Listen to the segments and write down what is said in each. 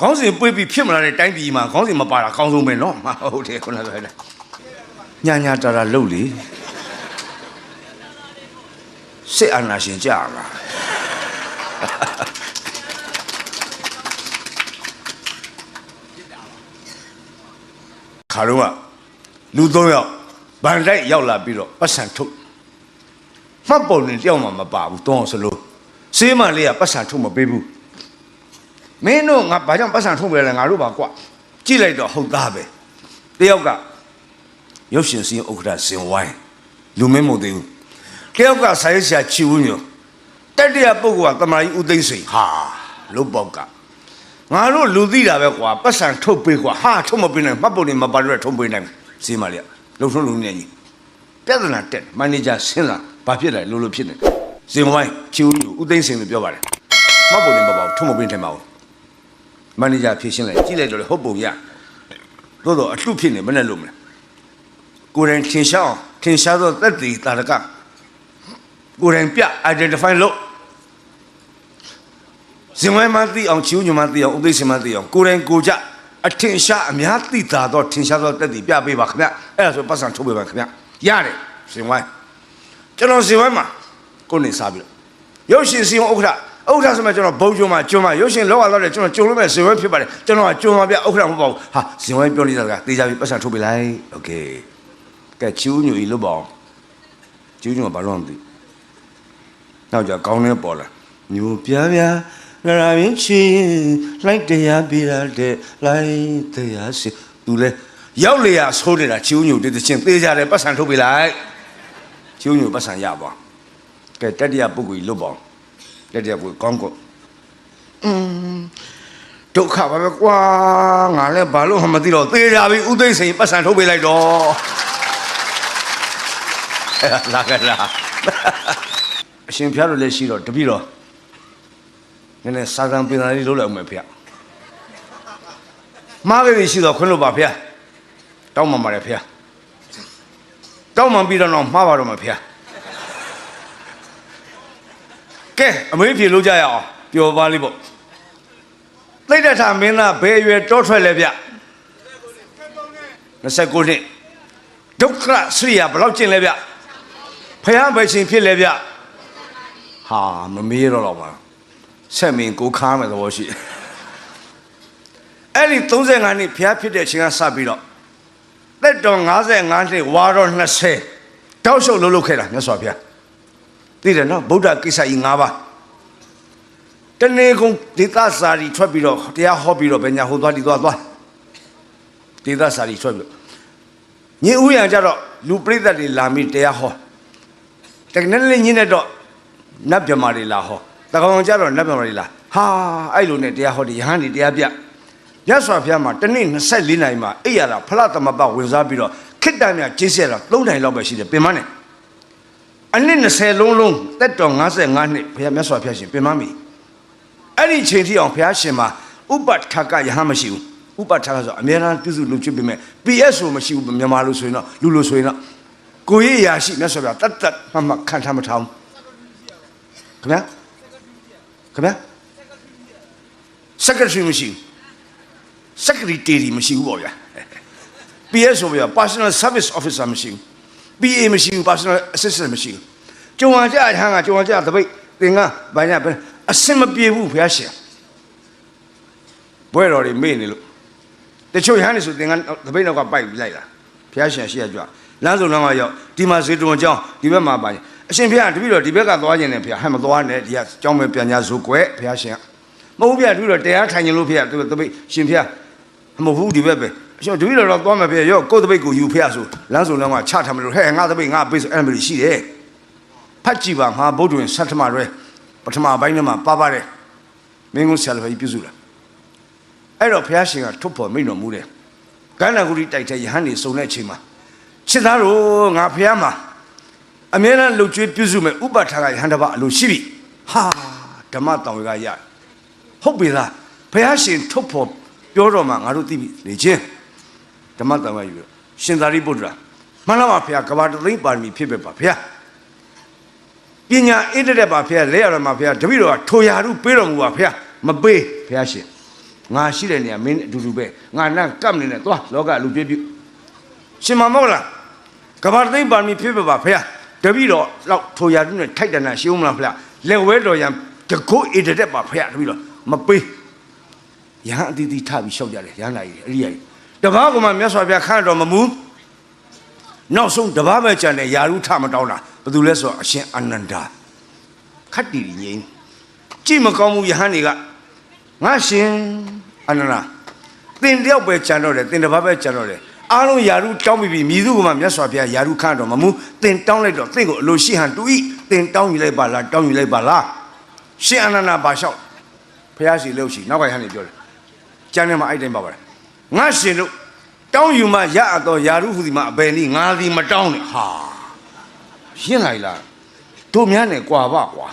ခေါင်းစဉ်ပွေးပြီးဖြစ်မလာတဲ့တိုင်းပြည်မှာခေါင်းစဉ်မပါတာအကောင်းဆုံးပဲနော်မဟုတ်တယ်ခုနကပြောတယ်ညာညာတာတာလှုပ်လေစစ်အာဏာရှင်ကြမှာခါတော့ကလူသုံးယောက်ဗန်တိုက်ရောက်လာပြီးတော့ပတ်စံထုတ်မှတ်ပုံနဲ့တယောက်မှမပါဘူးသုံးအောင်စလို့စေးမလေးကပတ်စံထုတ်မပေးဘူး မင်းတို့ငါဘာကြောင့်ပတ်စံထုတ်ပြလဲငါတို့ပါကွာကြည့်လိုက်တော့ဟုတ်သားပဲတယောက်ကရုပ်ရှင်စင်းဥက္ကဋ္ဌဇင်ဝိုင်းလူမင်းမဟုတ်သေးဘူးတယောက်ကဆိုင်းဆရာချီဦးညိုတက်တရပုဂ္ဂိုလ်ကတမန်ကြီးဦးသိန်းစိန်ဟာလုတ်ပေါက်ကငါတို့လူသိတာပဲကွာပတ်စံထုတ်ပေးကွာဟာထုတ်မပေးနိုင်မှတ်ပုံနေမပါတော့ထုတ်ပေးနိုင်စီမလေးလှုပ်ထုံးလူနေကြီးပြဿနာတက်မန်နေဂျာဆင်းလာဘာဖြစ်လဲလို့လို့ဖြစ်နေဇင်ဝိုင်းချီဦးညိုဦးသိန်းစိန်လို့ပြောပါတယ်မှတ်ပုံနေမပါဘူးထုတ်မပေးနိုင်ပါဘူး မန်နေဂျာဖြည့်ရှင်းလိုက်ကြည့်လိုက်တော့လေဟုတ်ပုံရသို့တော့အလှဖြစ်နေမနဲ့လို့မလဲကိုယ်တိုင်ထင်ရှားအောင်ထင်ရှားသောသက်တည်တာရကကိုယ်တိုင်ပြ identify လို့ဇင်ဝဲမသိအောင်ချီဦးညမသိအောင်ဥသိစင်မသိအောင်ကိုယ်တိုင်ကိုကြအထင်ရှားအများသိတာတော့ထင်ရှားသောသက်တည်ပြပေးပါခင်ဗျအဲ့ဒါဆိုပတ်စံထုတ်ပေးပါခင်ဗျရတယ်ဇင်ဝဲကျွန်တော်ဇင်ဝဲမှာကိုယ်နေစားပြီးတော့ရုပ်ရှင်စီအောင်ဥက္ကဋ္ဌ ဥက္ကဋ္ဌဆိုမှကျွန်တော်ဘုံကျုံမှာကျုံမှာရုပ်ရှင်လောက်ရတော့တယ်ကျွန်တော်ကျုံလို့မဲ့ဇင်ဝဲဖြစ်ပါတယ်ကျွန်တော်ကကျုံမှာပြဥက္ကဋ္ဌမဟုတ်ပါဘူးဟာဇင်ဝဲပြောနေတာကတေးကြပြီပတ်စံထုတ်ပေးလိုက်โอเคကဲချူးညူကြီးလို့ပေါ့ချူးညူကဘာလို့မသိနောက်ကြကောင်းနေပေါ်လာညူပြပြလာရရင်ချီလိုက်တရားပြရတဲ့လိုက်တရားစီသူလဲရောက်လေရဆိုးနေတာချူးညူတည်တချင်းသေးကြတယ်ပတ်စံထုတ်ပေးလိုက်ချူးညူပတ်စံရပါကဲတတိယပုဂ္ဂိုလ်ကြီးလို့ပေါ့တတိ ယပုဂ္ဂိုလ်ကောင်းကောอืมဒုက္ခပါပဲကွာငါလည်းဘာလို့မှမသိတော့သေကြပြီဥသိမ့်စိန်ပတ်စံထုတ်ပေးလိုက်တော့အဲ့ဒါလာကလာအရှင်ဖျားတို့လည်းရှိတော့တပည့်တော်နည်းနည်းစာသံပင်သာလေးလုပ်လိုက်အောင်မယ်ဖေ။မားကလေးရှိတော့ခွင့်လို့ပါဖေ။တောင်းမှပါတယ်ဖေ။တောင်းမှပြီးတော့တော့မှားပါတော့မှာဖေ။ ကဲအမေးဖြေလို့ကြရအောင်ပျော်ပါလိမ့်ပေါ့။သိတဲ့ထာမင်းသားဘယ်အရွယ်တောထွက်လဲဗျ။29နှစ်ဒုက္ခစရိယာဘယ်လောက်ကျင့်လဲဗျ။ဖယားပဲရှင်ဖြစ်လဲဗျ။ဟာမမေးတော့တော့ပါဆက်မင်းကိုခါမယ်သဘောရှိတယ်အဲ့ဒီ35နှစ်ဖျားဖြစ်တဲ့အချိန်ကစပြီးတော့သက်တော်55နှစ်ဝါတော်20တောက်ရှုပ်လှုပ်လှုပ်ခဲ့တာမြတ်စွာဘုရား သိတယ်နော်ဗုဒ္ဓကိစ္စကြီး၅ပါးတနေ့ကုန်ဒေသစာရီထွက်ပြီးတော့တရားဟောပြီးတော့ဘယ်ညာဟိုသွားဒီသွားသွားဒေသစာရီထွက်ပြီးညင်ဥယျာကြတော့လူပြိဿတွေလာပြီးတရားဟောတကယ်လည်းညင်းတဲ့တော့နတ်မြမာတွေလာဟောတကောင်ကြတော့နတ်မြမာတွေလာဟာအဲ့လိုနဲ့တရားဟောဒီယဟန်ဒီတရားပြမြတ်စွာဘုရားမှာတနေ့24နိုင်မှာအိပ်ရတာဖလားသမပဝင်စားပြီးတော့ခိတ္တမြကျင်းဆက်တာ3နိုင်လောက်ပဲရှိတယ်ပင်မနဲ့ အနည်း20လုံးလုံးတက်တော်55နှစ်ဘုရားမြတ်စွာဘုရားရှင်ပင်မမီအဲ့ဒီချိန်ထိအောင်ဘုရားရှင်မှာဥပဋ္ဌကယဟန်မရှိဘူးဥပဋ္ဌကဆိုအများအားပြုစုလုပ်ချစ်ပေမဲ့ PS ဆိုမရှိဘူးမြန်မာလိုဆိုရင်တော့လူလိုဆိုရင်တော့ကိုရရာရှိမြတ်စွာဘုရားတတ်တတ်မှမှခံထားမထောင်းခင်ဗျာခင်ဗျာ secretary မရှိဘူး secretary မရှိဘူးပေါ့ဗျာ PS ဆိုဗျာ personal service officer မရှိဘူး PA မရှိဘူး personal assistant မရှိဘူးကြုံဝါကြဟန်ကကြုံဝါကြတပိတ်သင်္ကဘာညာပဲအစင်မပြေဘူးဘုရားရှင်ဘွဲတော်တွေမေ့နေလို့တချို့ဟန်နေဆိုသင်္ကတပိတ်နောက်ကပိုက်ပြီးလိုက်တာဘုရားရှင်ရှိရကြွလမ်းစုံလမ်းကရောက်ဒီမှာဇေတဝန်ကျောင်းဒီဘက်မှာပါအရှင်ဘုရားတပည့်တော်ဒီဘက်ကသွားခြင်းနဲ့ဘုရားဟဲ့မသွားနဲ့ဒီကကျောင်းပဲပြန်ညာဇိုကွယ်ဘုရားရှင်မဟုတ်ဘူးဗျာတပည့်တော်တရားထိုင်ခြင်းလို့ဘုရားတပိတ်ရှင်ဘုရားမဟုတ်ဘူးဒီဘက်ပဲ အရှင်တပည့်တော်တော့သွားမယ်ဘုရားရောကိုယ်တပိတ်ကိုယူဘုရားဆိုလမ်းစုံလမ်းကချထားမလို့ဟဲ့ငါတပိတ်ငါပိတ်ဆိုအဲ့လိုမျိုးရှိတယ်ဖတ်ကြည့်ပါငါဗုဒ္ဓဝင်ဆတ်ထမရဲပထမပိုင်းထဲမှာပါပါတယ်မင်းကဆရာတော်ကြီးပြုစုလာအဲ့တော့ဘုရားရှင်ကထုတ်ဖော်မိန့်တော်မူတယ်ကန္နာဂုရိတိုက်တဲ့ယဟန်နေစုံတဲ့အချိန်မှာချစ်သားတို့ငါဖះမှာအမြဲတမ်းလှုပ်ကြွေးပြုစုမဲ့ဥပဋ္ဌာကယဟန်တစ်ပါးအလိုရှိပြီဟာဓမ္မတောင်ဝေကရဟုတ်ပြီလားဘုရားရှင်ထုတ်ဖော်ပြောတော်မှာငါတို့သိပြီလေချင်း ဓမ္မတောင်ဝေကယူရှင်သာရိပုတ္တရာမှန်လားပါဘုရားကဘာတသိမ့်ပါရမီဖြစ်ပဲပါဘုရားပညာအင်းတဲ့ပါဘုရားလဲရတော်မှာဘုရားတပည့်တော်ကထိုရာဟုပေးတော်မူပါဘုရားမပေးဘုရားရှင်ငါရှိတဲ့နေရာမင်းအတူတူပဲငါနန့်ကပ်နေနဲ့သွားလောကလူပြည့်ပြည့်ရှင်မမောလားကဘာသိမ့်ပါမီဖြစ်ပါပါဖေတပည့်တော်လောက်ထိုရာတုနဲ့ထိုက်တန်တာရှင်းဦးမလားဖေလက်ဝဲတော်ရန်တကုတ်အေတတက်ပါဖေတပည့်တော်မပေးရဟန်းအတီးတီးထပြီးရှောက်ကြတယ်ရဟန်းလာကြီးအရိယာကြီး တပားကမှမြတ်စွာဘုရားခန့်တော်မမူနောက်ဆုံးတပားပဲကြံတယ်ယာရုထမတောင်းတာဘယ်သူလဲဆိုတော့အရှင်အာနန္ဒာခတ်တီငိမ့်ကြည့်မကောင်းဘူးယဟန်တွေကငါရှင်အာနန္ဒာသင်တယောက်ပဲကြံတော့တယ်သင်တစ်ပါးပဲကြံတော့တယ်အားလုံးယာရုတောင်းပြီးပြီမြည်သူကမှမြတ်စွာဘုရားယာရုခန့်တော်မမူသင်တောင်းလိုက်တော့သင်ကိုအလိုရှိဟန်တူဤသင်တောင်းယူလိုက်ပါလားတောင်းယူလိုက်ပါလားရှင်အာနန္ဒာဘာလျှောက်ဘုရားရှိလို့ရှိနောက်ကဟန်နေပြောတယ်ကျမ်းထဲမှာအဲ့တိုင်းပါပါတယ် ငါရှင်တို့တောင်းယူမှရအပ်တော့ယာရုဟူဒီမှာအဘယ်နည်းငါဒီမတောင်းနဲ့ဟာရှင်းလိုက်လားတို့များနဲ့ကွာပါကွာ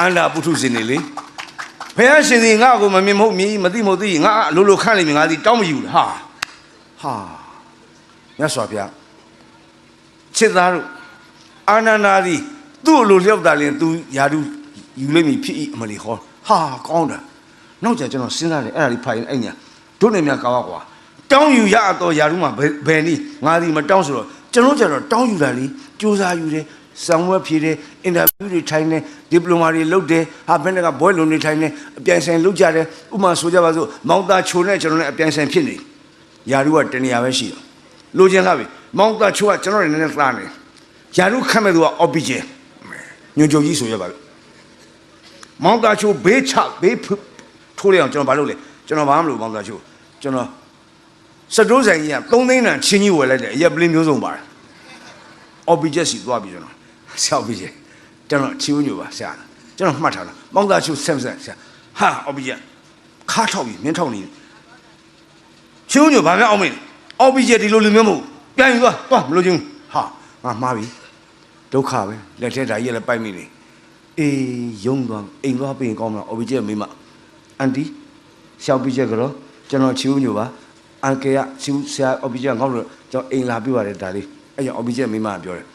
အန္တာပုထုဇဉ်နေလေဘုရားရှင်ဒီငါ့ကိုမမြင်မဟုတ်မြည်မသိမဟုတ်သိငါအလိုလိုခန့်လိမ့်မယ်ငါဒီတောင်းမယူလားဟာဟာမြတ်စွာဘုရားချစ်သားတို့အာနန္ဒာဒီသူ့အလိုလျောက်တာလင်သူယာရုယူလိမ့်မည်ဖြစ်၏အမလီဟောဟာကောင်းတာ နောက်ကြကျွန်တော်စဉ်းစားတယ်အဲ့ဒါလေးဖိုင်အဲ့ညာတို့နေမြကောင်းကွာတောင်းယူရတော့ယာရုမှာဘယ်နည်းငါဒီမတောင်းဆိုတော့ကျွန်တော်ကျတော့တောင်းယူတာလေစူးစမ်းယူတယ်ဆောင်ဝဲဖြေတယ်အင်တာဗျူးတွေထိုင်တယ်ဒီပလိုမာတွေလုပ်တယ်ဟာဘယ်နဲ့ကဘွဲလုံးတွေထိုင်တယ်အပြိုင်ဆိုင်လုပ်ကြတယ်ဥမာဆိုကြပါစို့မောင်သားချိုနဲ့ကျွန်တော်နဲ့အပြိုင်ဆိုင်ဖြစ်နေယာရုကတနေရာပဲရှိတော့လိုချင်လားပြီမောင်သားချိုကကျွန်တော်နဲ့နည်းနည်းသားနေယာရုခတ်မဲ့သူက object ညွန်ကြုံကြီးဆိုရပါပြီမောင်သားချိုဘေးချဘေး ထိုးလိုက်အောင်ကျွန်တော်ဘာလုပ်လဲကျွန်တော်ဘာမှမလုပ်မောင်သားချိုကျွန်တော်စတိုးဆိုင်ကြီးက3သိန်းတန်ချင်းကြီးဝယ်လိုက်တယ်အရက်ပလင်းမျိုးစုံပါတယ် object စီသွားပြီကျွန်တော်ဆောက်ပြီးကျကျွန်တော်ချီဦးညိုပါဆရာကျွန်တော်မှတ်ထားတာမောင်သားချိုဆက်ဆက်ဆရာဟာ object ခါထောက်ပြီးမင်းထောက်နေချီဦးညိုဘာမှအောင်မင်း object ဒီလိုလူမျိုးမဟုတ်ပြန်ယူသွားသွားမလို့ချင်းဟာငါမှားပြီဒုက္ခပဲလက်ထက်ဓာကြီးလည်းပိုက်မိနေအေးယုံသွားအိမ်သွားပြင်ကောင်းမလား object မိမ အန်တီရှောက်ပြီးချက်ကတော့ကျွန်တော်ချီဦးညိုပါအန်ကေကချီဦးဆရာ object ငေါ့လို့ကျွန်တော်အိမ်လာပြပါတယ်ဒါလေးအဲ့ကြောင့် object မိမပြောတယ်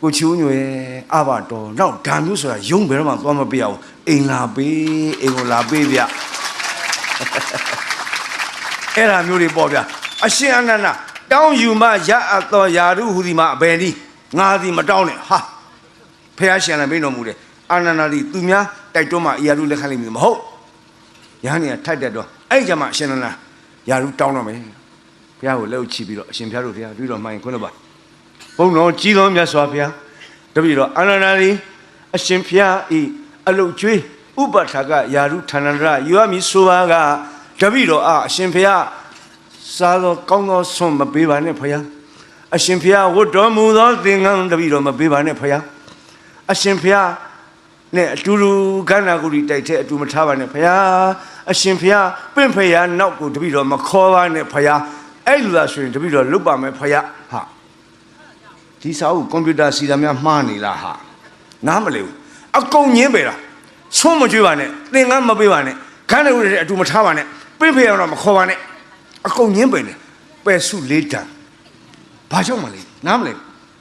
ကိုချီဦးညိုရဲ့အဘတော်နောက်ဓာမျိုးဆိုတာယုံဘယ်တော့မှသွားမပြရအောင်အိမ်လာပေးအိမ်ကိုလာပေးဗျအဲ့ဒါမျိုးတွေပေါ့ဗျာအရှင်အနန္ဒတောင်းယူမှရအပ်သောယာရုဟူဒီမှာအဘယ်နည်းငါဒီမတောင်းနဲ့ဟာဖះရှင်လည်းမင်းတော်မူတယ်အာနန္ဒာဒီသူများတိုက်တွန်းမှယာရုလက်ခံလိမ့်မည်မဟုတ် ရဟန်းကြီးထိုက်တက်တော့အဲ့ကြမှာအရှင်အနန္ဒာယာရုတောင်းတော့မယ်ဘုရားကိုလက်ဥချပြီးတော့အရှင်ဘုရားတို့ဘုရားပြီးတော့မှရင်ခွန်းတော့ပါဘုန်းတော်ကြီးတော်မြတ်စွာဘုရားတပည့်တော်အာနန္ဒာဒီအရှင်ဘုရားဤအလုတ်ကျွေးဥပထာကယာရုဌာနန္ဒရယူရမည်ဆိုပါကတပည့်တော်အားအရှင်ဘုရားစားသောကောင်းသောဆွမ်းမပေးပါနဲ့ဘုရားအရှင်ဘုရားဝတ်တော်မူသောသင်္ကန်းတပည့်တော်မပေးပါနဲ့ဘုရားအရှင်ဘုရား နဲ့အတူတူခန္ဓာကိုယ်ဒီတိုက်တဲ့အတူမထားပါနဲ့ဘုရားအရှင်ဘုရားပင့်ဖရာနောက်ကိုတပည့်တော်မခေါ်ပါနဲ့ဘုရားအဲ့လိုလားဆိုရင်တပည့်တော်လွတ်ပါမယ်ဘုရားဟာဒီစာအုပ်ကွန်ပျူတာစီတာများမှားနေလားဟာနားမလဲဘူးအကုန်ညင်းပေတာဆုံးမကြွေးပါနဲ့သင်္ကန်းမပေးပါနဲ့ခန္ဓာကိုယ်တွေအတူမထားပါနဲ့ပင့်ဖရာတော့မခေါ်ပါနဲ့အကုန်ညင်းပေတယ်ပယ်စုလေးတန်ဘာကြောင့်မလဲနားမလဲ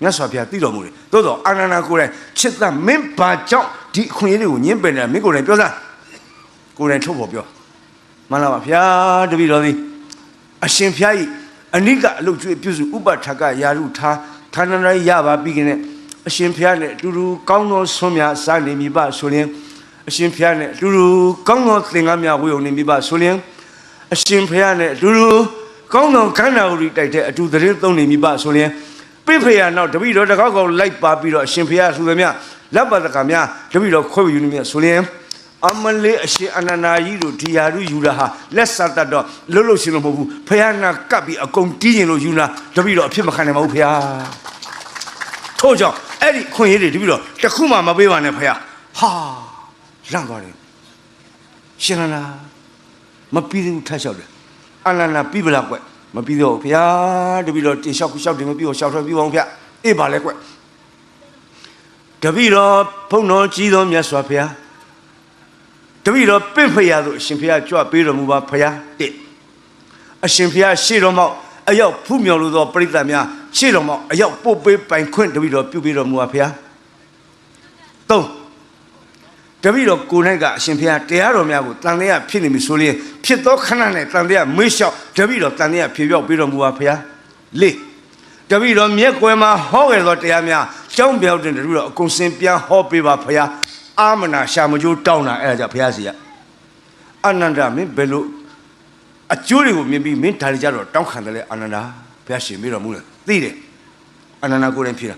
မြတ်စွာဘုရားသိတော်မူတယ်သို့တော့အာနန္ဒာကိုယ်တိုင်ချစ်သက်မင်းဘာကြောင့်ဒီအခွင့်အရေးတွေကိုညင်းပယ်နေတာမင်းကိုယ်တိုင်ပြောစမ်းကိုယ်တိုင်ထုတ်ဖို့ပြောမှန်လားပါဘုရားတပည့်တော်သည်အရှင်ဘုရားဤအနိကအလုတ်ကျွေးပြုစုဥပထာကယာရုထားဌာနရရပါပြီးခင်နဲ့အရှင်ဘုရားနဲ့အတူတူကောင်းသောဆွမ်းများစားနေမိပါဆိုရင်အရှင်ဘုရားနဲ့အတူတူကောင်းသောသင်္ကန်းများဝေုံနေမိပါဆိုရင်အရှင်ဘုရားနဲ့အတူတူကောင်းသောခန္ဓာကိုယ်တိုက်တဲ့အတူသတင်းသုံးနေမိပါဆိုရင် ပြိဖေရနောက်တပည့်တော်တကောက်ကောက်လိုက်ပါပြီးတော့အရှင်ဘုရားဆိုသမျှလက်ပါတကများတပည့်တော်ခွဲယူနေမြဆိုရင်အမလေးအရှင်အနန္ဒာကြီးတို့ဒီယာရုယူတာဟာလက်ဆက်တတ်တော့လွတ်လို့ရှင်လို့မဟုတ်ဘူးဖះနာကပ်ပြီးအကုန်တီးရင်လို့ယူနာတပည့်တော်အဖြစ်မခံနိုင်ပါဘူးဖះထို့ကြောင့်အဲ့ဒီခွင့်ရည်တွေတပည့်တော်တခုမှမပေးပါနဲ့ဖះဟာလန့်သွားတယ်ရှင်နန္ဒာမပြီးသေးဘူးထပ်လျှောက်တယ်အနန္ဒာပြီးပလားကွ မပြီးတော့ဘူးဖះတပည့်တော်တင်လျှောက်လျှောက်တယ်မပြီးတော့လျှောက်ထွက်ပြီးပါအောင်ဖះအေးပါလဲကွတပည့်တော်ဖုံတော်ကြီးတော်မြတ်စွာဘုရားတပည့်တော်ပင့်ဖရာသို့အရှင်ဘုရားကြွပေးတော်မူပါဖရာတဲ့အရှင်ဘုရားရှေ့တော်မောက်အရောက်ဖူးမြော်လို့သောပရိသတ်များရှေ့တော်မောက်အရောက်ပို့ပေးပိုင်ခွင့်တပည့်တော်ပြုပေးတော်မူပါဖရာသုံးတပည့်တော်ကိုယ်၌ကအရှင်ဘုရားတရားတော်များကိုတန်တရားဖြစ်နေပြီဆိုရင်ဖြစ်သောခဏနဲ့တန်တရားမေ့လျှောက် တပည့်တော်တန်တရားဖြေပြောက်ပြီးတော်မူပါဘုရားလေးတပည့်တော်မြက်ကွယ်မှာဟောခဲ့သောတရားများကြောင်းပြောက်တဲ့တပည့်တော်အကုန်စင်ပြန်ဟောပေးပါဘုရားအာမနာရှာမကျိုးတောင်းတာအဲ့ဒါကြောင့်ဘုရားစီကအနန္ဒမင်းဘယ်လိုအကျိုးတွေကိုမြင်ပြီးမင်းဒါတွေကြတော့တောင်းခံတယ်လေအနန္ဒဘုရားရှင်ပြီးတော်မူတယ်သိတယ်အနန္ဒကိုယ်တိုင်ဖြေတာ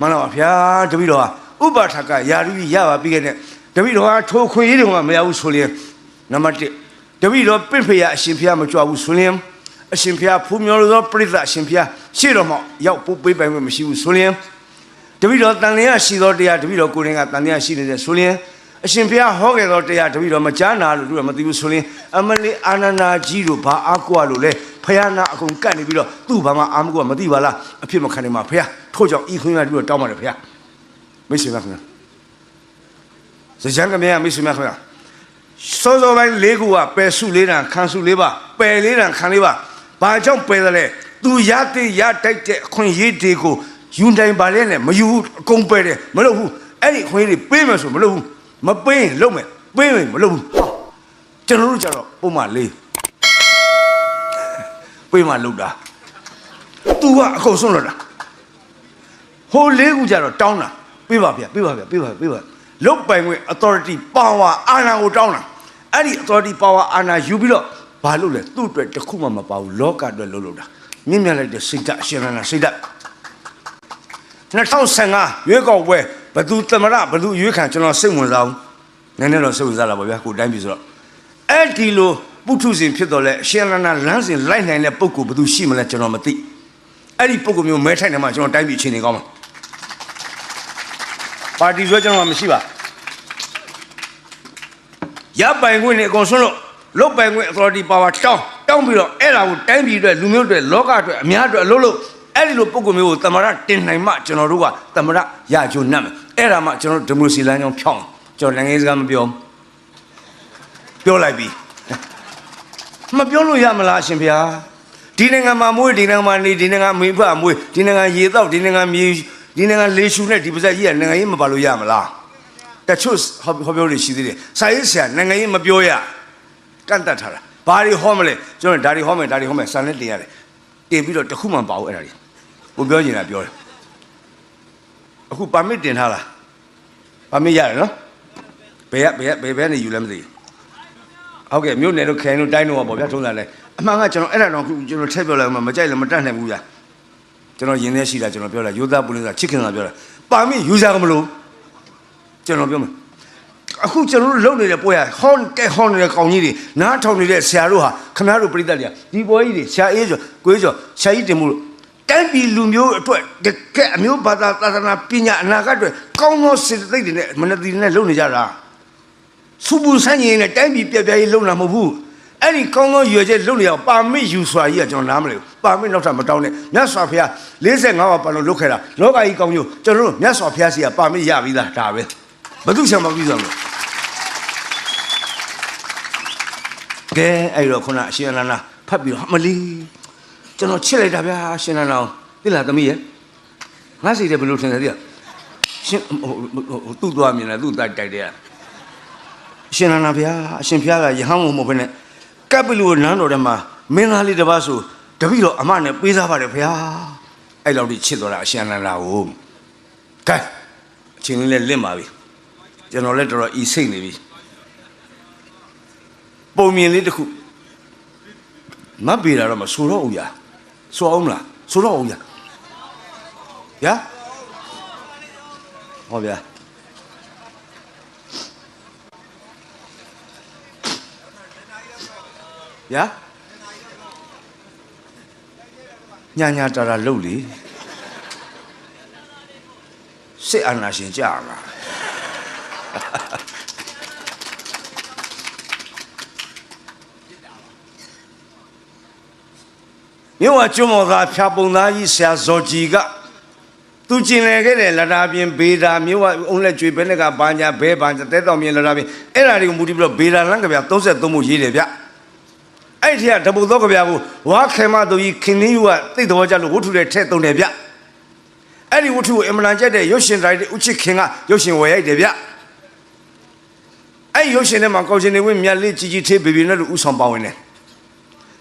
မှန်လားပါဘုရားတပည့်တော်ဟာဥပါထကယာရုကြီးရပါပြီးခဲ့တဲ့တပည့်တော်ဟာထိုခွင့်ရည်တွေမှမရဘူးဆိုရင်နံပါတ်1 တပည့်တော်ပြင့်ဖေရအရှင်ဘုရားမကြွဘူးဆိုရင်အရှင်ဘုရားဖူးမြော်လို့သောပြိဿအရှင်ဘုရားရှေ့တော်မှာရောက်ပို့ပေးပိုင်ခွင့်မရှိဘူးဆိုရင်တပည့်တော်တန်လျာရှိသောတရားတပည့်တော်ကိုယ်တိုင်ကတန်လျာရှိနေတဲ့ဆိုရင်အရှင်ဘုရားဟောခဲ့သောတရားတပည့်တော်မကြားနာလို့သူကမသိဘူးဆိုရင်အမလေးအာနန္ဒာကြီးတို့ဘာအားကိုရလို့လဲဖယားနာအကုန်ကတ်နေပြီးတော့သူ့ဘာမှအာမကိုမသိပါလားအဖြစ်မခံနိုင်မှာဖယားထို့ကြောင့်ဤခွင့်ရပြီးတော့တောင်းပါတယ်ဖယားမိတ်ဆွေများခင်ဗျာစကြံကမြမိတ်ဆွေများခင်ဗျာ စောစောပိုင်း၄ခုကပယ်စုလေးတန်ခံစုလေးပါပယ်လေးတန်ခံလေးပါဘာကြောင့်ပယ်တယ်လဲသူရတဲ့ရတိုက်တဲ့အခွင့်အရေးတွေကိုယူနိုင်ပါလေနဲ့မယူဘူးအကုန်ပယ်တယ်မလုပ်ဘူးအဲ့ဒီအခွင့်အရေးတွေပေးမယ်ဆိုမလုပ်ဘူးမပေးရင်လုပ်မယ်ပေးရင်မလုပ်ဘူးဟောကျွန်တော်တို့ကြတော့ပုံမှန်လေးပေးမှလုပ်တာ तू ကအကုန်ဆုံးလို့လားဟိုလေးခုကြတော့တောင်းတာပေးပါဗျာပေးပါဗျာပေးပါပေးပါလုတ်ပိုင်ခွင့် authority power အာဏာကိုတောင်းတာ အဲ့ဒီ authority power အာဏာယူပြီးတော့ဘာလုပ်လဲသူ့အတွက်တစ်ခုမှမပါဘူးလောကအတွက်လုပ်လို့တာမြင့်မြတ်လိုက်တဲ့စိတ်ဓာတ်အရှင်ရဏစိတ်ဓာတ်2015ရွေးကောက်ပွဲဘသူသမရဘသူရွေးခံကျွန်တော်စိတ်ဝင်စားဘူးနည်းနည်းတော့စိတ်ဝင်စားလာပါဗျာကိုတိုင်းပြီဆိုတော့အဲ့ဒီလိုပုထုဇဉ်ဖြစ်တော့လဲအရှင်ရဏလမ်းစဉ်လိုက်နိုင်တဲ့ပုံကိုဘသူရှိမလဲကျွန်တော်မသိအဲ့ဒီပုံကိုမျိုးမဲထိုင်နေမှာကျွန်တော်တိုင်းပြီချင်းနေကောင်းမှာပါတီဆိုကျွန်တော်မရှိပါ ရပိုင်ခွင့်နဲ့အကုန်ဆုံးလို့လုတ်ပိုင်ခွင့် authority power တောင်းတောင်းပြီးတော့အဲ့ဒါကိုတိုင်းပြည်အတွက်လူမျိုးအတွက်လောကအတွက်အများအတွက်အလုပ်လုပ်အဲ့ဒီလိုပုံကိုမျိုးကိုတမရတင်နိုင်မှကျွန်တော်တို့ကတမရရကြုံနှံ့မယ်အဲ့ဒါမှကျွန်တော်တို့ဒီမိုစီလမ်းကြောင်းဖြောင်းကျွန်တော်နိုင်ငံစကားမပြောဘူးပြောလိုက်ပြီမပြောလို့ရမလားအရှင်ဗျာဒီနိုင်ငံမှာမွေးဒီနိုင်ငံမှာနေဒီနိုင်ငံမေဖမွေးဒီနိုင်ငံရေတော့ဒီနိုင်ငံမြေဒီနိုင်ငံလေရှူနဲ့ဒီပါဇက်ကြီးကနိုင်ငံရေးမပါလို့ရမလား တချို့ဟောဟောပြောလို့ရှိသေးတယ်စာရေးဆရာနိုင်ငံရေးမပြောရကန့်တတ်ထားတာဘာတွေဟောမလဲကျွန်တော်ဒါတွေဟောမယ်ဒါတွေဟောမယ်စာနဲ့တင်ရတယ်တင်ပြီးတော့တစ်ခုမှမပါဘူးအဲ့ဒါတွေကိုပြောနေတာပြောတယ်အခုပါမစ်တင်ထားလားပါမစ်ရတယ်နော်ဘယ်ကဘယ်ကဘယ်ဘက်နေယူလဲမသိဘူးဟုတ်ကဲ့မြို့နယ်တို့ခိုင်တို့တိုင်းတို့ကပေါ့ဗျာထုံးတာလဲအမှန်ကကျွန်တော်အဲ့ဒါတော့ကျွန်တော်ထည့်ပြောလိုက်မှမကြိုက်လည်းမတတ်နိုင်ဘူးဗျာကျွန်တော်ယင်းနေရှိတာကျွန်တော်ပြောလိုက်ရိုးသားပူလင်းစားချစ်ခင်တာပြောလိုက်ပါမစ်ယူစားကမလို့ ကျွန်တော်ပြောမယ်အခုကျွန်တော်တို့လုံနေတဲ့ပွဲကဟောင်းကဲဟောင်းနေတဲ့ကောင်ကြီးတွေနားထောင်နေတဲ့ဆရာတို့ဟာခမားတို့ပြိတ္တတွေကဒီပွဲကြီးတွေဆရာအေးဆိုကိုေးဆိုဆရာကြီးတင်မှုလို့တိုင်းပြည်လူမျိုးအတွက်တကယ်အမျိုးဘာသာသာသနာပညာအနာဂတ်အတွက်ကောင်းသောစေတသိက်တွေနဲ့မနတိနဲ့လုံနေကြတာစူပူဆန်းရင်နဲ့တိုင်းပြည်ပြက်ပြဲရေးလုံလာမဟုတ်ဘူးအဲ့ဒီကောင်းသောရွယ်ချက်လုံနေအောင်ပါမစ်ယူစွာကြီးကကျွန်တော်နားမလဲဘူးပါမစ်နောက်ထပ်မတောင်းနဲ့မြတ်စွာဘုရား45ပါပါလို့လုတ်ခဲ့တာလောကကြီးကောင်းကျိုးကျွန်တော်တို့မြတ်စွာဘုရားစီကပါမစ်ရပြီးသားဒါပဲ ဘသူဆောင်မပြီးဆောင်လို့ကဲအဲ့တော့ခုနအရှင်အနန္ဒာဖတ်ပြီးတော့မလီကျွန်တော်ချစ်လိုက်တာဗျာအရှင်အနန္ဒာသိလားသမီးရဲ့ငါစီတယ်ဘယ်လိုထင်လဲသိလားရှင်ဟိုဟိုသူ့သွားမြင်တယ်သူ့တိုက်တိုက်တယ်အရှင်နန္ဒဗျာအရှင်ဘုရားကယဟန်မဟုတ်ဘဲနဲ့ကပ်ပလူနန်းတော်ထဲမှာမင်းသားလေးတစ်ပါးဆိုတပည့်တော်အမနဲ့ပေးစားပါတယ်ဗျာအဲ့လောက်ထိချစ်တော်တာအရှင်နန္ဒကိုကဲအချင်းလေးလည်းလင့်ပါပြီ ကျွန်တော်လည်းတော်တော်ဤစိတ်နေပြီပုံမြင်လေးတစ်ခုမတ်ပေတာတော့မဆိုတော့ဦးရဆိုအောင်မလားဆိုတော့ဦးရဗျာဟောဗျာဗျာညာညာတာတာလှုပ်လေစစ်အာဏာရှင်ကြာလာ မြို့ဝကျွန်းမော်သားဖြာပုံသားကြီးဆရာဇော်ကြည်ကသူကျင်လည်ခဲ့တဲ့လတာပြင်ဘေဒါမြို့ဝအုံးလက်ကျွေဘဲနဲ့ကဘာညာဘဲဘာညာတဲတော်မြင်လတာပြင်အဲ့ဒါတွေကိုမူတည်ပြီးတော့ဘေဒါလန်းကဗျာ33မှုရေးတယ်ဗျအဲ့ဒီကတပုတ်သောကဗျာကိုဝါခေမသူကြီးခင်င်းယူကတိတ်တော်ကြလို့ဝတ္ထုတွေထည့်သုံးတယ်ဗျအဲ့ဒီဝတ္ထုကိုအင်မတန်ကြက်တဲ့ရုပ်ရှင်တိုင်းဥချစ်ခင်ကရုပ်ရှင်ဝယ်ရိုက်တယ်ဗျ အဲ့ရုပ်ရှင်ထဲမှာကောင်းရှင်နေဝင်မြတ်လေးကြီးကြီးသေးဘေဘီနဲ့တူဥဆောင်ပါဝင်တယ်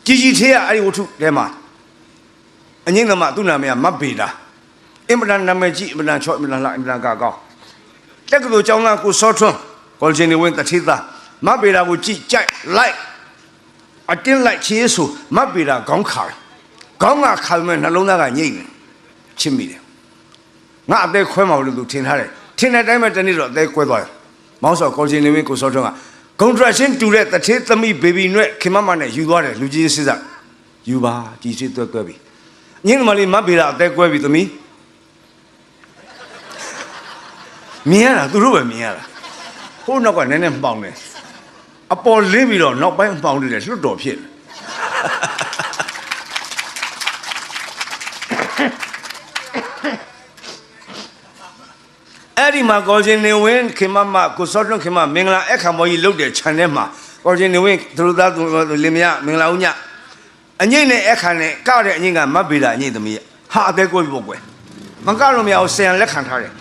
ကြီးကြီးသေးကအဲ့ဒီဝတ္ထုထဲမှာအငိမ့်သမားသူ့နာမည်ကမတ်ဗေတာအင်မတန်နာမည်ကြီးအင်မတန်ချော့အင်မတန်လှအင်မတန်ကကောင်းတက်ကလို့ကျောင်းသားကိုစောထွန်းကောင်းရှင်နေဝင်တထေးသားမတ်ဗေတာကိုကြည့်ကြိုက်လိုက်အတင်းလိုက်ချေးဆိုမတ်ဗေတာခေါင်းခါခေါင်းကခါမဲ့နှလုံးသားကညိတ်နေချစ်မိတယ်ငါအသေးခွဲမှာလို့သူထင်ထားတယ်ထင်တဲ့အတိုင်းပဲတနေ့တော့အသေးခွဲသွားတယ် မောင်းစော်ကော်ချင်းနေဝင်းကိုစောထွန်းက contraction တူတဲ့တထေးသမီးဘေဘီနွဲ့ခင်မမနဲ့ယူသွားတယ်လူကြီးစစ်စယူပါကြီးစစ်သွဲကွဲပြီညင်းသမားလေးမဘေးတာအသေးကွဲပြီသမီးမြင်ရတာသူတို့ပဲမြင်ရတာဟိုနောက်ကနည်းနည်းမှောင်တယ်အပေါ်လင်းပြီးတော့နောက်ပိုင်းမှောင်နေတယ်လွတ်တော်ဖြစ်တယ် အဲ့ဒီမှာကောချင်းနေဝင်ခင်မမကိုစောတွန်းခင်မမင်္ဂလာအခမ်းပေါ်ကြီးလုပ်တဲ့ channel မှာကောချင်းနေဝင်သူတို့သားသူလင်မယားမင်္ဂလာဦးညအငိမ့်နဲ့အခမ်းနဲ့ကတဲ့အငိမ့်ကမတ်ပေတာအငိမ့်သမီးဟာအသေးကိုပြီပေါ့ကွယ်မကလို့မရအောင်ဆင်ရလက်ခံထားတယ်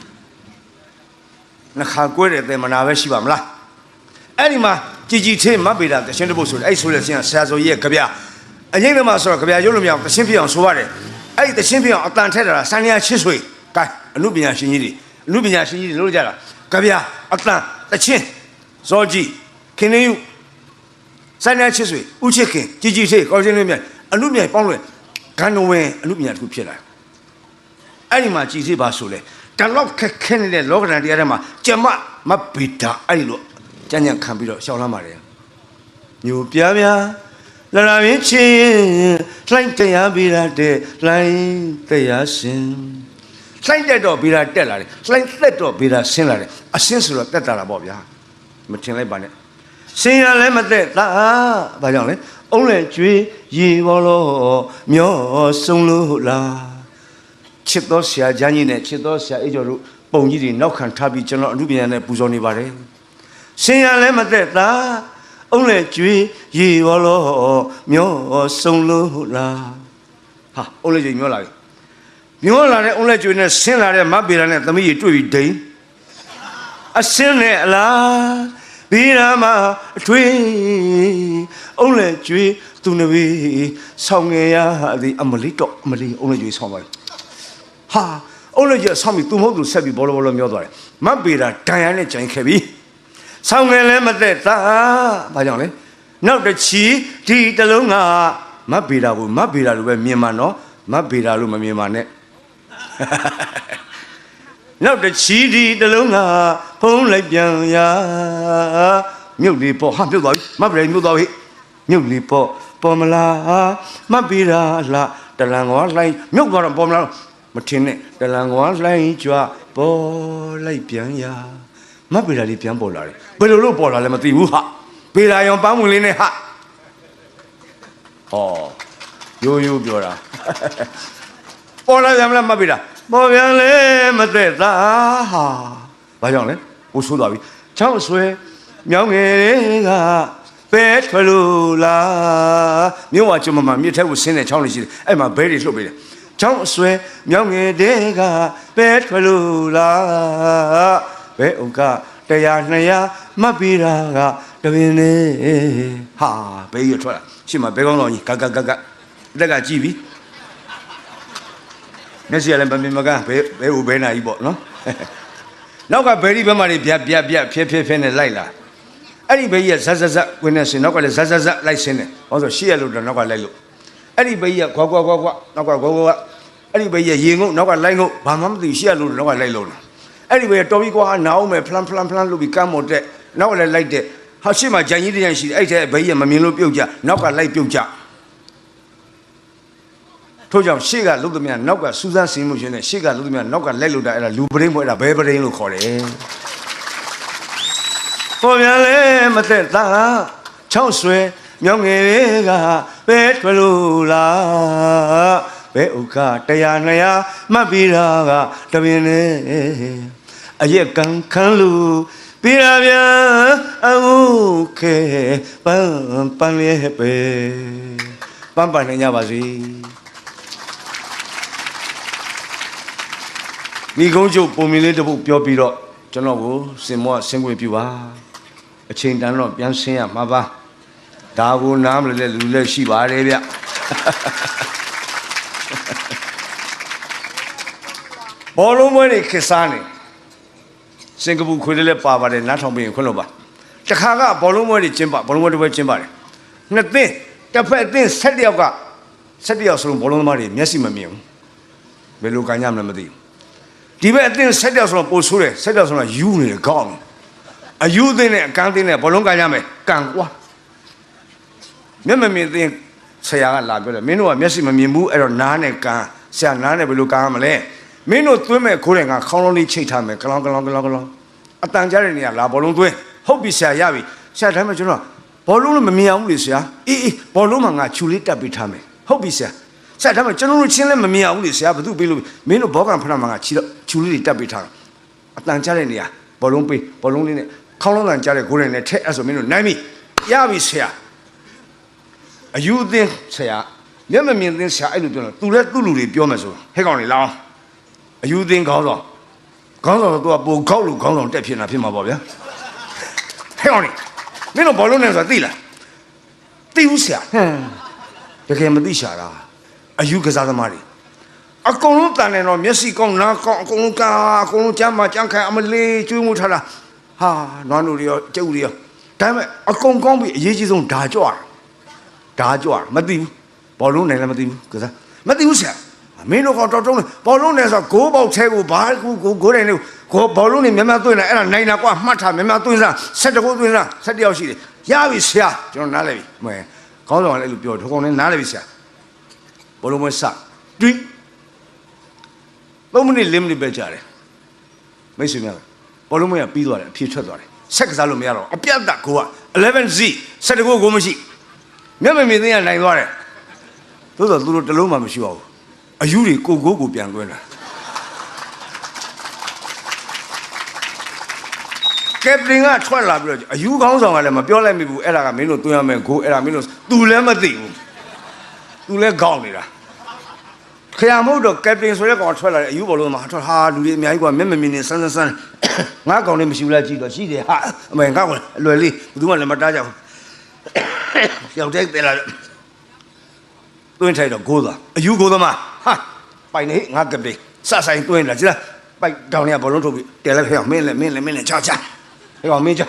နှခါကွဲတဲ့သေမနာပဲရှိပါမလားအဲ့ဒီမှာជីជីသေးမတ်ပေတာတရှင်တပုတ်ဆိုတယ်အဲ့ဆိုတဲ့ဆင်ကဆရာဆိုကြီးရဲ့ကြပြအငိမ့်သမားဆိုတော့ကြပြရုပ်လို့မရအောင်တရှင်ပြအောင်ဆိုရတယ်အဲ့ဒီတရှင်ပြအောင်အတန်ထက်တာစံရချစ်ဆွေကဲအမှုပညာရှင်ကြီးတွေ လူပညာရှင်ကြီးတွေလို့ကြတာကြဗျာအတန်တချင်းဇောကြီးခင်နေယူစိုင်းနေချစ်ဆွေဥချစ်ခင်ကြီးကြီးသေးကောင်းချင်းလေးမြတ်အလူမြိုင်ပေါင်းလွယ်ဂန်နဝင်အလူပညာတစ်ခုဖြစ်လာအဲ့ဒီမှာကြည်သေးပါဆိုလေတလောက်ခက်ခဲနေတဲ့လောကဓာတ်တရားထဲမှာကျမမဗီတာအဲ့ဒီလိုကြံ့ကြံ့ခံပြီးတော့ရှောင်းလာပါတယ်ညိုပြပြလရမင်းချင်းလှိုင်းတရားပြီးရတဲ့လှိုင်းတရားရှင် လှိုင်းတက်တော့ဗေဒာတက်လာတယ်လှိုင်းသက်တော့ဗေဒာဆင်းလာတယ်အဆင်းဆိုတော့တက်တာလားပေါ့ဗျာမထင်လိုက်ပါနဲ့ဆင်းရလည်းမသက်တာဘာကြောင့်လဲအုံးလည်းကျွေးရေဘောလို့မျောဆုံးလို့လားချစ်တော်ဆရာဂျန်းကြီးနဲ့ချစ်တော်ဆရာအေးကျော်တို့ပုံကြီးတွေနောက်ခံထားပြီးကျွန်တော်အမှုပညာနဲ့ပူဇော်နေပါတယ်ဆင်းရလည်းမသက်တာအုံးလည်းကျွေးရေဘောလို့မျောဆုံးလို့လားဟာအုံးလည်းကျွေးမျောလာပြီ မျိုးလာတဲ့အုံးလက်ကျွေးနဲ့ဆင်းလာတဲ့မတ်ပေရာနဲ့သမီးကြီးတွေ့ပြီးဒိန်အဆင်းနဲ့အလားဘီရာမအထွေးအုံးလက်ကျွေးသူနဘေးဆောင်းငယ်ရသည်အမလီတော့အမလီအုံးလက်ကျွေးဆောင်းပါလေဟာအုံးလက်ကျွေးဆောင်းပြီးသူမဟုတ်သူဆက်ပြီးဘောလောဘောလောမျောသွားတယ်မတ်ပေရာဒိုင်ရနဲ့ကြိုင်ခဲ့ပြီဆောင်းငယ်လည်းမသက်သားဘာကြောင့်လဲနောက်တစ်ချီဒီတစ်လုံးကမတ်ပေရာကိုမတ်ပေရာလိုပဲမြင်မှာနော်မတ်ပေရာလို့မမြင်ပါနဲ့ နောက်တစ်ချီဒီတစ်လုံးကဖုံးလိုက်ပြန်ရာမြုပ်လေးပေါ့ဟာမြုပ်သွားပြီမပရိမြုပ်သွားပြီမြုပ်လေးပေါ့ပေါ်မလားမပ်ပြီးတာလားတလန်ကွာလှိုင်းမြုပ်သွားတော့ပေါ်မလားမထင်နဲ့တလန်ကွာလှိုင်းကြွပေါ်လိုက်ပြန်ရာမပ်ပြီးတာလေးပြန်ပေါ်လာတယ်ဘယ်လိုလို့ပေါ်လာလဲမသိဘူးဟာပေရာရောင်ပန်းဝင်လေးနဲ့ဟာဟောရိုးရိုးပြောတာ ပေါ်လာပြန်မလားမတ်ပြီလားပေါ်ပြန်လေမသက်သာဟာဘာကြောင့်လဲဟိုဆိုးသွားပြီချောင်းဆွဲမြောင်းငယ်တွေကပဲထွက်လို့လားမြို့ဝကျမမမြစ်ထဲကိုဆင်းတဲ့ချောင်းလေးရှိတယ်အဲ့မှာဘဲတွေလှုပ်ပေးတယ်ချောင်းဆွဲမြောင်းငယ်တွေကပဲထွက်လို့လားဘဲဥကတရားနှစ်ရာမှတ်ပြီးတာကတပင်နေဟာဘဲရထွက်လာရှင်းမှာဘဲကောင်းတော်ကြီးဂဂဂဂတက်ကကြည့်ပြီ မျက်စိကလည်းမမြင်မကန်းဘဲဘဲဦးဘဲနာကြီးပေါ့နော်နောက်ကဘဲဒီဘက်မှနေပြတ်ပြတ်ပြတ်ဖျက်ဖျက်ဖျက်နဲ့လိုက်လာအဲ့ဒီဘဲကြီးကဇက်ဇက်ဇက်ဝင်နေစင်နောက်ကလည်းဇက်ဇက်ဇက်လိုက်စင်းတယ်ဟောဆိုရှေ့ရလို့တော့နောက်ကလိုက်လို့အဲ့ဒီဘဲကြီးကခွာခွာခွာခွာနောက်ကခွာခွာခွာအဲ့ဒီဘဲကြီးကရေငုတ်နောက်ကလိုက်ငုတ်ဘာမှမသိရှေ့ရလို့နောက်ကလိုက်လို့အဲ့ဒီဘဲကတော်ပြီးကွာနာအောင်မယ်ဖလန်ဖလန်ဖလန်လို့ပြီးကမ်းမော်တက်နောက်ကလည်းလိုက်တဲ့ဟာရှေ့မှာဂျန်ကြီးတည်းရှိတယ်အဲ့ထဲဘဲကြီးကမမြင်လို့ပြုတ်ကြနောက်ကလိုက်ပြုတ်ကြ ထို့ကြောင့်ရှေ့ကလုတ်သမျှနောက်ကစူးစမ်းစင်မှုရှင်နဲ့ရှေ့ကလုတ်သမျှနောက်ကလိုက်လို့တာအဲ့ဒါလူပရင်းပွဲအဲ့ဒါဘဲပရင်းလို့ခေါ်တယ်။ပေါ်ပြန်လေမသက်သာချောင်းဆွဲမြောင်းငယ်တွေကပဲထွက်လို့လားဘဲဥက္ခတရားနှစ်ရာမှတ်ပြီးတာကတပင်နေအရက်ကန်ခန်းလူပြီးရပြန်အခုခဲပန်းပန်းလေးပဲပန်းပန်းနေကြပါစေ။ မိကုန်းချုပ်ပုံမြင်လေးတစ်ပုဒ်ပြောပြီးတော့ကျွန်တော်ကိုစင်မောဆင်းခွင့်ပြုပါအချိန်တန်တော့ပြန်ဆင်းရမှာပါဒါကိုနားမလဲတဲ့လူလည်းရှိပါတယ်ဗျဘောလုံးပွဲတွေခစ်စားနေစင်ကာပူခွေးလည်းပါပါတယ်နားထောင်ပြီးရင်ခွင့်လို့ပါတခါကဘောလုံးပွဲတွေကျင်းပဘောလုံးပွဲတစ်ပွဲကျင်းပါတယ်နှစ်သင်းတစ်ဖက်အသင်း၁၁ယောက်က၁၁ယောက်စလုံးဘောလုံးသမားတွေမျက်စိမမြင်ဘူးဘယ်လိုကန်ကြမလဲမသိဘူး ဒီဘက်အသင်း၁၁ယောက်စလုံးပို့ဆိုးတယ်၁၁ယောက်စလုံးကယူနေတယ်ကောင်းတယ်အယူအသင်းနဲ့အကန်းအသင်းနဲ့ဘောလုံးကန်ကြမယ်ကန်ကွာမျက်မမြင်သင်ဆရာကလာပြောတယ်မင်းတို့ကမျက်စိမမြင်ဘူးအဲ့တော့နားနဲ့ကန်ဆရာနားနဲ့ဘယ်လိုကန်ရမလဲမင်းတို့သွင်းမဲ့ခိုးတယ်ကခေါင်းလုံးလေးချိတ်ထားမယ်ကလောင်ကလောင်ကလောင်ကလောင်အတန်ကြားတဲ့နေရာလာဘောလုံးသွင်းဟုတ်ပြီဆရာရပြီဆရာတိုင်းမှာကျွန်တော်ဘောလုံးလည်းမမြင်အောင်လေဆရာအေးအေးဘောလုံးမှာငါချူလေးတက်ပေးထားမယ်ဟုတ်ပြီဆရာ ဆရာတိုင်းမှာကျွန်တော်တို့ချင်းလည်းမမြင်အောင်လေဆရာဘာလို့ပေးလို့မင်းတို့ဘောကန်ဖနာမှာငါချီတော့ချူလေးတွေတက်ပေးထားအတန်ကြားတဲ့နေရာဘောလုံးပေးဘောလုံးလေးနဲ့ခေါင်းလုံးတန်ကြားတဲ့ခိုးတယ်နဲ့ထက်အဲ့ဆိုမင်းတို့နိုင်ပြီရပြီဆရာအယူအသင်းဆရာမျက်မမြင်သင်းဆရာအဲ့လိုပြောတော့သူလည်းသူ့လူတွေပြောမယ်ဆိုဟဲ့ကောင်လေလောင်းအယူအသင်းခေါင်းဆောင်ခေါင်းဆောင်တော့သူကပိုကောက်လို့ခေါင်းဆောင်တက်ဖြစ်နေတာဖြစ်မှာပေါ့ဗျာဟဲ့ကောင်လေမင်းတို့ဘောလုံးနဲ့ဆိုတာသိလားသိဘူးဆရာဟမ်တကယ်မသိရှာတာ အယူကစားသမားတွေအကုန်လုံးတန်တယ်တော့မျက်စိကောင်းနားကောင်းအကုန်လုံးကာအကုန်လုံးကြမ်းမှကြမ်းခိုင်အမလေးကျွေးမှုထားတာဟာနွားတို့တွေရောကျုပ်တွေရောဒါပေမဲ့အကုန်ကောင်းပြီအရေးကြီးဆုံးဓာကြွတာဓာကြွမသိဘူးဘောလုံးနိုင်လည်းမသိဘူးကစားမသိဘူးဆရာမင်းတို့ကောင်တော်တုံးနေဘောလုံးနေဆိုဂိုးပေါက်သေးကိုဘာကူကိုဂိုးတိုင်းနေကိုဘောလုံးနေမြမသွင်းတယ်အဲ့ဒါနိုင်တာကွာမှတ်ထားမြမသွင်းစားဆက်တကိုးသွင်းစားဆက်တယောက်ရှိတယ်ရပြီဆရာကျွန်တော်နားလဲပြီမဲခေါင်းဆောင်လည်းအဲ့လိုပြောဒုကောင်လည်းနားလဲပြီဆရာ ဘောလုံးမစတွီး3မိနစ်4မိနစ်ပဲကြာတယ်မိတ်ဆွေများဘောလုံးမရပြီးသွားတယ်အဖြေထွက်သွားတယ်ဆက်ကစားလို့မရတော့အပြတ်တက်ကိုက 11Z ဆက်တကိုးကိုမရှိမျက်မမြင်သိရနိုင်သွားတယ်သို့တော့သူတို့တစ်လုံးမှမရှိပါဘူးအယူတွေကိုကိုကိုပြန်သွင်းတာကပတင်ကထွက်လာပြီးတော့အယူကောင်းဆောင်ကလည်းမပြောလိုက်မိဘူးအဲ့ဒါကမင်းတို့သွင်းရမယ်ကိုအဲ့ဒါမင်းတို့ तू လည်းမသိဘူး तू လည်းကောက်နေတာခရမဟုတ်တော့ကပတင်ဆိုတဲ့ကောင်ထွက်လာတယ်အယူဘောလုံးမှာထွက်ဟာလူတွေအများကြီးကမျက်မမြင်နေဆန်းဆန်းဆန်းငါကောင်လေးမရှိဘူးလားကြည့်တော့ရှိတယ်ဟာအမေငါကောင်အလွယ်လေးဘယ်သူမှလည်းမတားကြဘူးယောက်ျားတယ်လာတွင်းထိုက်တော့ကိုးသွားအယူကိုးသမားဟာပိုင်နေငါကပတိစဆိုင်တွင်းလာကြည့်လားပိုက်တောင်ရဘလုံးထုတ်ပြီးတဲလိုက်ဖျောက်မင်းလည်းမင်းလည်းမင်းလည်းချာချာဟဲ့ကောင်မင်းချာ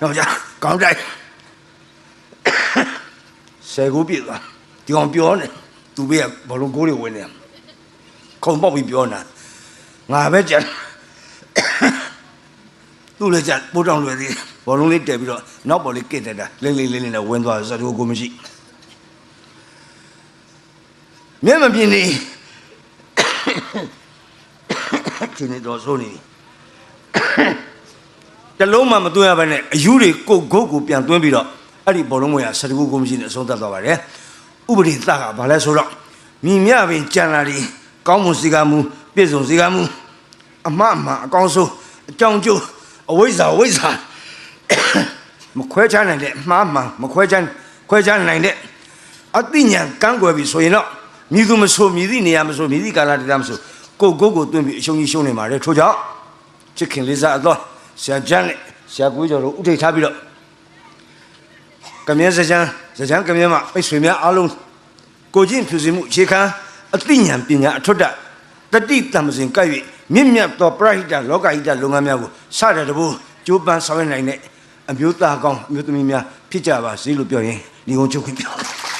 ယောက်ျားကောင်းတိုက်ဆယ်ကိုပြည့်သွား ဒီကောင်ပြောနေသူဘေးကဘလုံးကိုးတွေဝင်နေခုံပေါက်ပြီးပြောနေတာငါပဲကြံသူ့လည်းကြပိုးတောင်လွယ်သေးဘောလုံးလေးတက်ပြီးတော့နောက်ပေါ်လေးကစ်တက်တာလိမ့်လိမ့်လိမ့်လိမ့်နဲ့ဝင်သွားစတူကိုမရှိမျက်မပြင်းနေချင်းနေတော့ဆိုနေတလုံးမှမသွင်းရဘဲနဲ့အယူတွေကိုဂုတ်ကိုပြန်သွင်းပြီးတော့အဲ့ဒီဘောလုံးမွေကစတူကိုမရှိနဲ့အဆုံးသတ်သွားပါတယ် ဥပဒေသကဘာလဲဆိုတော့မိမြပင်ကြံလာဒီကောင်းမှုစီကမှုပြည့်စုံစီကမှုအမအမှန်အကောင်းဆုံးအကြောင်းကျိုးအဝိဇ္ဇာအဝိဇ္ဇာမခွဲခြားနိုင်တဲ့မှားမှန်မခွဲခြားခွဲခြားနိုင်တဲ့အသိဉာဏ်ကန်းကွယ်ပြီဆိုရင်တော့မြည်သူမဆိုမြည်သည့်နေရာမဆိုမြည်သည့်ကာလတည်းမဆိုကိုကိုကိုတွင်းပြီးအရှုံးကြီးရှုံးနေမှာလေထို့ကြောင့်ချစ်ခင်လေးစားအသောဆရာကျန်းနဲ့ဆရာကွေးကျော်တို့ဥထိတ်ထားပြီးတော့ ကမြဲစကြံစကြံကမြဲမှာပိတ်ဆွေများအားလုံးကိုချင်းဖြူစင်မှုအခြေခံအသိဉာဏ်ပညာအထွတ်တတတိတမစဉ်ကပ်၍မြင့်မြတ်သောပရိဟိတလောကဟိတလုပ်ငန်းများကိုစတဲ့တဘိုးကျိုးပန်းဆောင်ရွက်နိုင်တဲ့အမျိုးသားကောင်းအမျိုးသမီးများဖြစ်ကြပါစေလို့ပြောရင်ဒီကုန်းချုပ်ခွင့်ပြောတယ်